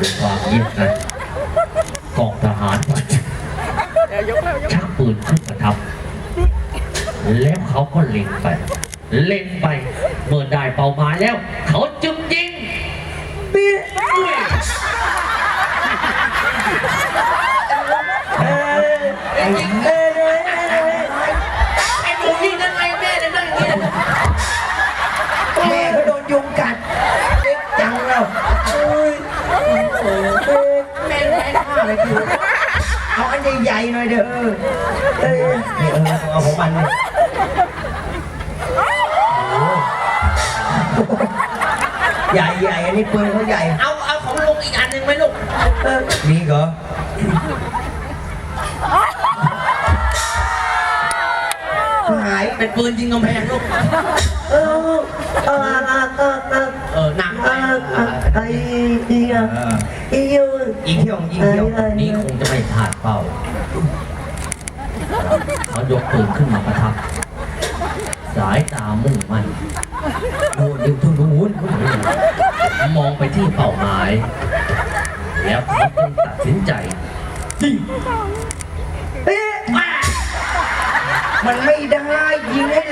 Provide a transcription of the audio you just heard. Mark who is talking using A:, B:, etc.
A: ด้วยความเงียบนั้นกองทหารก็ชักปืนขึ้นมาทับแล้วเขาก็เล็งไป เล็งไป เมื่อได้เป้าหมายแล้ว เขาจึงยิงปี๊ด
B: เออเออเออ
A: ไอ้
B: แม่ฆ่าอะไรกูเอาอันใหญ่ๆหน่อยเด้อเออนี่เออเอาของมันเลยโอ้โหใหญ่ๆอันนี้ปืนเขาใหญ่
A: เอาเอาของลุงอีกอันหนึ่งไหมลูก
B: เออมีเหรอหาย
A: เป็นปืนยิงกำแพงลูก
B: เออเออเออเออเออ
A: เออหนักไป
B: ไอ้เหี้ยไอ้เหี้ย
A: ยิงเที่ยวยิงเที่ยวนี่คงจะไม่พลาดเป้าเขายกปืนขึ้นมาประทับ สายตามุ่งมั่นโน่นอยู่ทุ่งนู้นมองไปที่เป้าหมาย แล้วเขาจึงตัดสินใจยิง
B: เอ๊ะมันไม่ได้ยิงให้หลานดูดิ